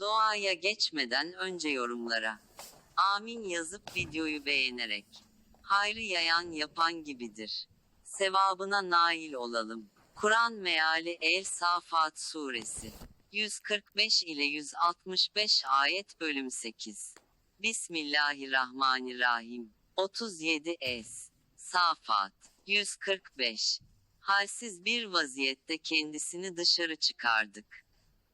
Doğaya geçmeden önce yorumlara. Amin yazıp videoyu beğenerek. Hayrı yayan yapan gibidir. Sevabına nail olalım. Kur'an meali El Safat Suresi. 145 ile 165 ayet bölüm 8. Bismillahirrahmanirrahim. 37 Es. Safat. 145. Halsiz bir vaziyette kendisini dışarı çıkardık.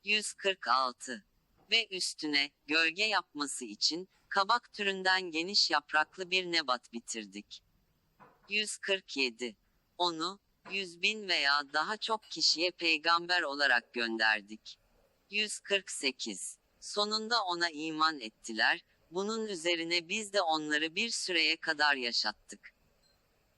146. Ve üstüne, gölge yapması için, kabak türünden geniş yapraklı bir nebat bitirdik. 147. Onu, yüz bin veya daha çok kişiye peygamber olarak gönderdik. 148. Sonunda ona iman ettiler, bunun üzerine biz de onları bir süreye kadar yaşattık.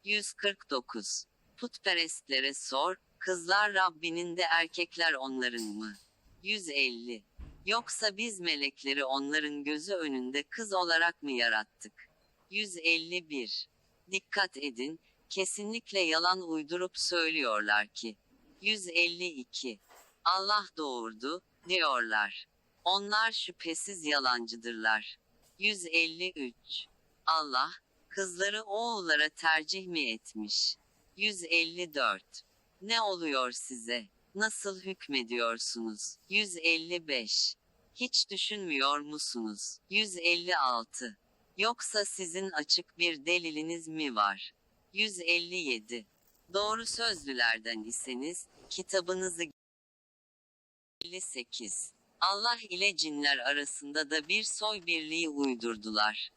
149. Putperestlere sor, kızlar Rabbinin de erkekler onların mı? 150. Yoksa biz melekleri onların gözü önünde kız olarak mı yarattık? 151. Dikkat edin, kesinlikle yalan uydurup söylüyorlar ki. 152. Allah doğurdu, diyorlar. Onlar şüphesiz yalancıdırlar. 153. Allah, kızları oğullara tercih mi etmiş? 154. Ne oluyor size? Nasıl hükmediyorsunuz? 155. Hiç düşünmüyor musunuz? 156. Yoksa sizin açık bir deliliniz mi var? 157. Doğru sözlülerden iseniz, kitabınızı 58. Allah ile cinler arasında da bir soy birliği uydurdular.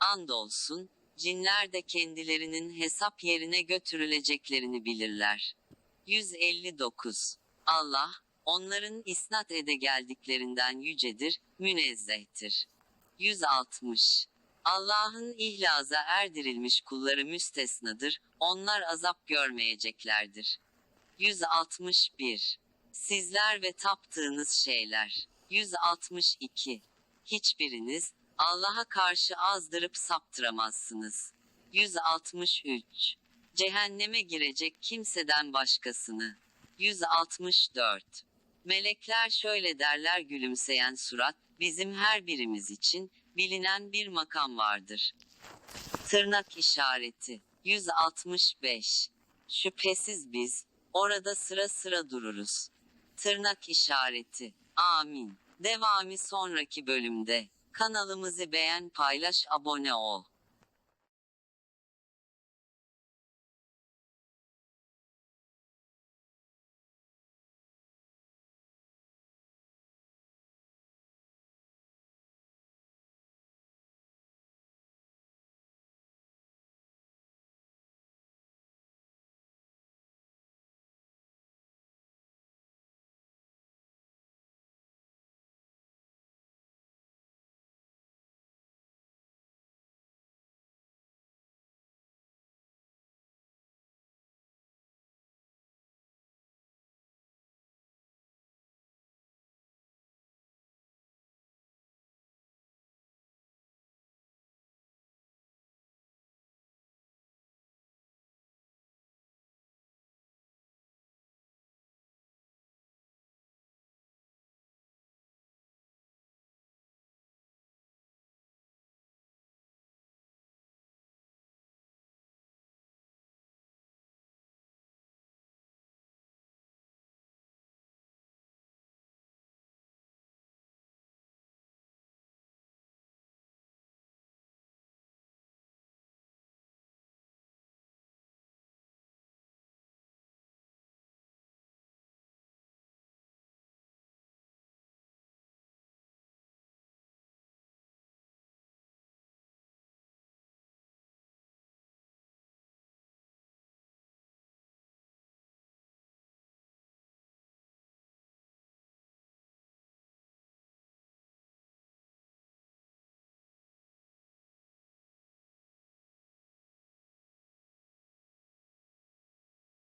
Andolsun, cinler de kendilerinin hesap yerine götürüleceklerini bilirler. 159. Allah, onların isnat ede geldiklerinden yücedir, münezzehtir. 160. Allah'ın ihlaza erdirilmiş kulları müstesnadır, onlar azap görmeyeceklerdir. 161. Sizler ve taptığınız şeyler. 162. Hiçbiriniz, Allah'a karşı azdırıp saptıramazsınız. 163. Cehenneme girecek kimseden başkasını. 164. Melekler şöyle derler gülümseyen surat, bizim her birimiz için, bilinen bir makam vardır. Tırnak işareti. 165. Şüphesiz biz, orada sıra sıra dururuz. Tırnak işareti. Amin. Devamı sonraki bölümde. Kanalımızı beğen paylaş abone ol.